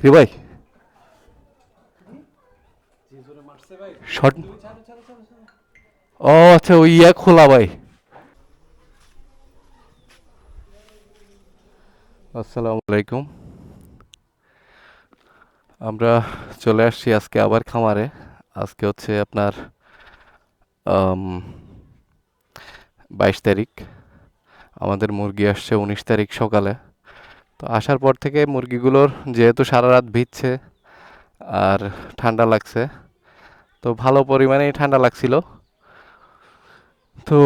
কি ভাই? শর্ট ও আচ্ছা ওই ইয়া খোলা ভাই। আসসালামু আলাইকুম। আমরা চলে আসছি আজকে আবার খামারে। আজকে হচ্ছে আপনার বাইশ তারিখ। আমাদের মুরগি আসছে উনিশ তারিখ সকালে। তো আসার পর থেকে মুরগিগুলোর যেহেতু সারা রাত ভিজছে আর ঠান্ডা লাগছে, তো ভালো পরিমাণেই ঠান্ডা লাগছিল। তো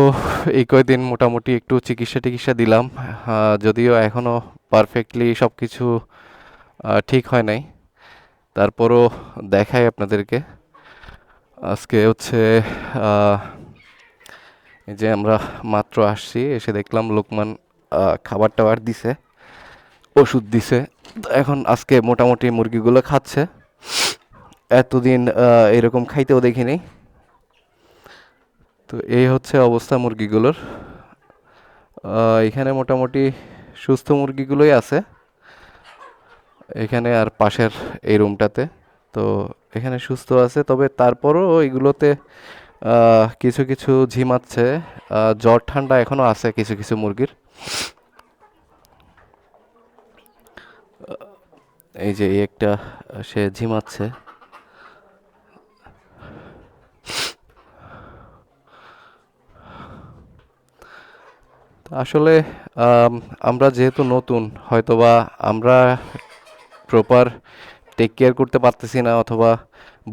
এই কয়দিন মোটামুটি একটু চিকিৎসা টিকিৎসা দিলাম যদিও এখনও পারফেক্টলি সব কিছু ঠিক হয় নাই। তারপরও দেখাই আপনাদেরকে। আজকে হচ্ছে যে আমরা মাত্র আসছি, এসে দেখলাম লোকমান খাবার টাবার দিছে। ওষুধ দিছে। এখন আজকে মোটামুটি মুরগিগুলো খাচ্ছে। এতদিন এরকম খাইতেও দেখিনি। তো এই হচ্ছে অবস্থা মুরগিগুলোর। এখানে মোটামুটি সুস্থ মুরগিগুলোই আছে। এখানে আর পাশের এই রুমটাতে। তো এখানে সুস্থ আছে, তবে তারপরও এগুলোতে কিছু কিছু ঝিমাচ্ছে। জ্বর ঠান্ডা এখনও আছে কিছু কিছু মুরগির। এই যে একটা, সে ঝিমাচ্ছে। আসলে আমরা যেহেতু নতুন, হয়তোবা আমরা প্রপার টেক কেয়ার করতে পারতেছি না অথবা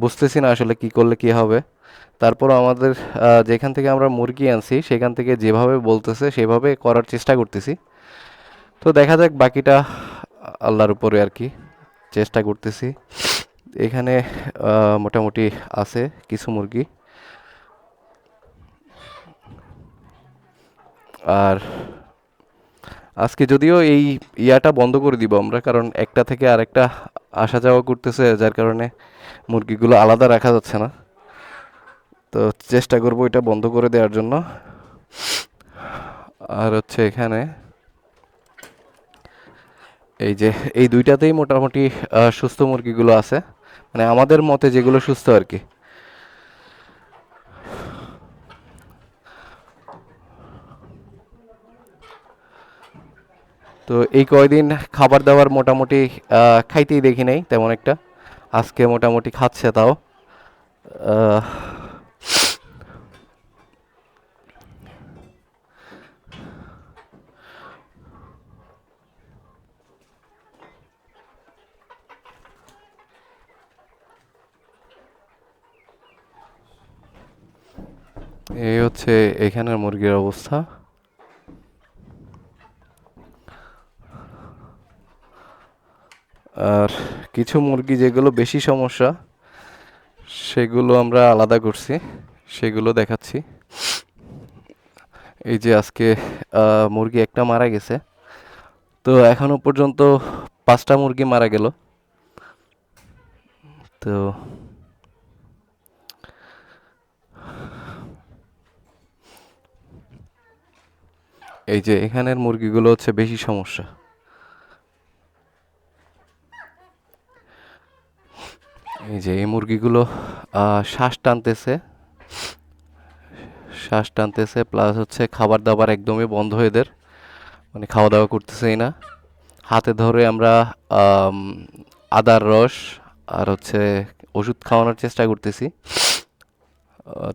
বুঝতেছি না আসলে কি করলে কি হবে। তারপর আমাদের যেখান থেকে আমরা মুরগি আনছি, সেখান থেকে যেভাবে বলতেছে, সেভাবে করার চেষ্টা করতেছি। তো দেখা যাক বাকিটা আল্লাহর উপরে আর কি চেষ্টা করতেছি। এখানে মোটামুটি আছে কিছু মুরগি। আর আজকে যদিও এই ইয়াটা বন্ধ করে দিব আমরা, কারণ একটা থেকে আরেকটা আসা যাওয়া করতেছে, যার কারণে মুরগিগুলো আলাদা রাখা যাচ্ছে না। তো চেষ্টা করব এটা বন্ধ করে দেওয়ার জন্য। আর হচ্ছে এখানে এই যে, এই দুইটাতেই মোটামুটি সুস্থ মুরগিগুলো আছে। মানে আমাদের মতে যেগুলো সুস্থ আর কি। তো এই কয়দিন খাবার দাবার মোটামুটি খাইতেই দেখি নাই, তেমন একটা। আজকে মোটামুটি খাচ্ছে তাও। এই হচ্ছে এখানের মুরগির অবস্থা। আর কিছু মুরগি যেগুলো বেশি সমস্যা, সেগুলো আমরা আলাদা করছি, সেগুলো দেখাচ্ছি। এই যে আজকে মুরগি একটা মারা গেছে। তো এখনও পর্যন্ত পাঁচটা মুরগি মারা গেল। তো এই যে এখানের মুরগিগুলো হচ্ছে বেশি সমস্যা। এই যে এই মুরগিগুলো শ্বাস টানতেছে। শ্বাস টানতেছে প্লাস হচ্ছে খাবার দাবার একদমই বন্ধ এদের। মানে খাওয়া দাওয়া করতেছেই না। হাতে ধরে আমরা আদার রস আর হচ্ছে ওষুধ খাওয়ানোর চেষ্টা করতেছি।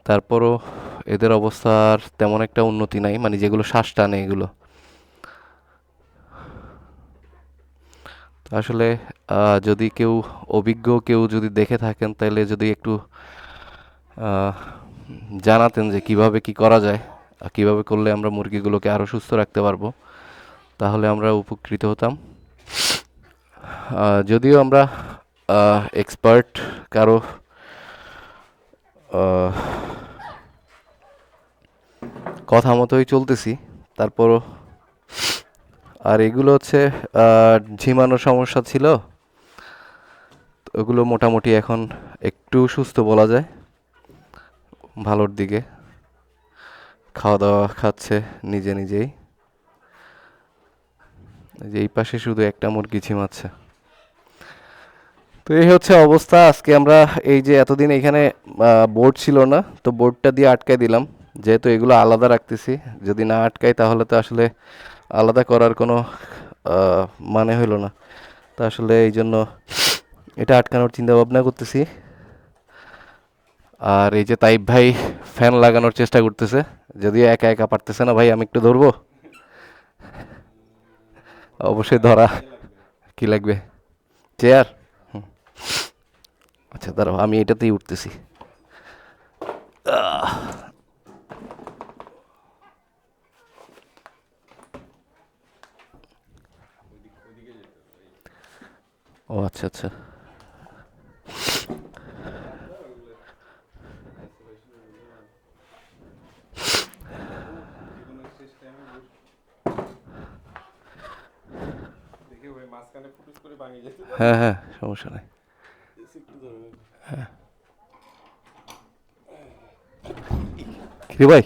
তারপরও এদের অবস্থার তেমন একটা উন্নতি নাই মানে যেগুলো শ্বাস টানে এগুলো। আসলে যদি কেউ অভিজ্ঞ কেউ যদি দেখে থাকেন তাহলে যদি একটু জানাতেন যে কীভাবে কি করা যায় কীভাবে করলে আমরা মুরগিগুলোকে আরও সুস্থ রাখতে পারব, তাহলে আমরা উপকৃত হতাম। যদিও আমরা এক্সপার্ট কারও কথা মতোই চলতেছি। তারপরও আর এগুলো হচ্ছে ঝিমানোর সমস্যা ছিল। ওগুলো মোটামুটি এখন একটু সুস্থ বলা যায়। ভালোর দিকে। খাওয়া দাওয়া খাচ্ছে নিজে নিজেই। যে এই পাশে শুধু একটা মুরগি ঝিমাচ্ছে। তো এই হচ্ছে অবস্থা। আজকে আমরা এই যে এতদিন এখানে বোর্ড ছিল না, তো বোর্ডটা দিয়ে আটকাই দিলাম। যেহেতু এগুলো আলাদা রাখতেছি, যদি না আটকাই তাহলে তো আসলে আলাদা করার কোনো মানে হইল না। তো আসলে এই জন্য এটা আটকানোর চিন্তা ভাবনা করতেছি। আর এই যে তাইব ভাই ফ্যান লাগানোর চেষ্টা করতেছে যদিও একা একা পারতেছে না ভাই, আমি একটু ধরবো? অবশ্যই ধরা, কি লাগবে? চেয়ার। আচ্ছা দাঁড়াও, আমি এটাতেই উঠতেছি। ও আচ্ছা আচ্ছা। হ্যাঁ হ্যাঁ সমস্যা নাই। হ্যাঁ ভাই?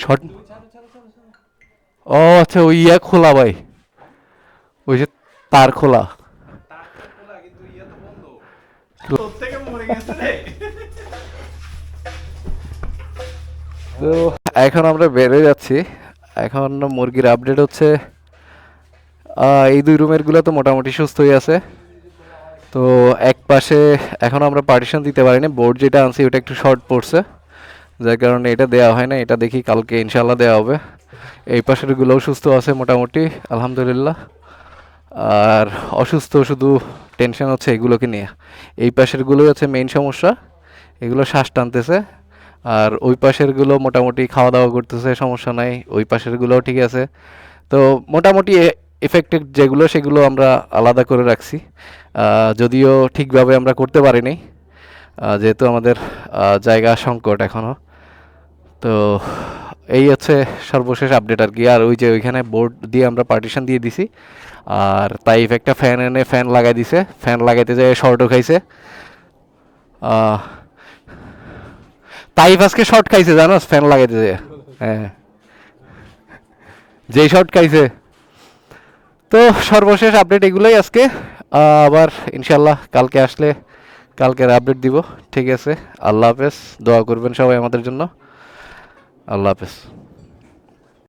শর্ট ও আচ্ছা ওই ইয়া খোলা ভাই। ওই যে তার খোলা। তো এখন আমরা বেড়ে যাচ্ছি। এখন মুরগির আপডেট হচ্ছে এই দুই রুমেরগুলো তো মোটামুটি সুস্থই আছে। তো এক পাশে এখন আমরা পার্টিশন দিতে পারিনি বোর্ড যেটা আনছি ওটা একটু শর্ট পড়ছে। যার কারণে এটা দেওয়া হয় না এটা দেখি কালকে ইনশাল্লাহ দেওয়া হবে। এই পাশের গুলোও সুস্থ আছে মোটামুটি, আলহামদুলিল্লাহ। আর অসুস্থ শুধু টেনশন হচ্ছে এগুলোকে নিয়ে। এই পাশেরগুলোই হচ্ছে মেইন সমস্যা। এগুলো শ্বাস টানতেছে। আর ওই পাশেরগুলো মোটামুটি খাওয়া দাওয়া করতেছে, সমস্যা নাই। ওই পাশেরগুলোও ঠিক আছে। তো মোটামুটি এফেক্টেড যেগুলো, সেগুলো আমরা আলাদা করে রাখছি। যদিও ঠিকভাবে আমরা করতে পারিনি। যেহেতু আমাদের জায়গা সংকট এখনও তো এই হচ্ছে সর্বশেষ আপডেট আর কি। আর ওই যে ওইখানে বোর্ড দিয়ে আমরা পার্টিশন দিয়ে দিছি। আর তাইফ একটা ফ্যান এনে ফ্যান লাগাই দিছে। ফ্যান লাগাইতে যায় শর্টও খাইছে। তাইফ আজকে শর্ট খাইছে জানো ফ্যান লাগাইতে যায়। হ্যাঁ। যেই শর্ট খাইছে। তো সর্বশেষ আপডেট এগুলোই আজকে। আবার ইনশাল্লাহ কালকে আসলে কালকের আপডেট দিব। ঠিক আছে। আল্লাহ হাফেজ। দোয়া করবেন সবাই আমাদের জন্য। আল্লাহ হাফেজ।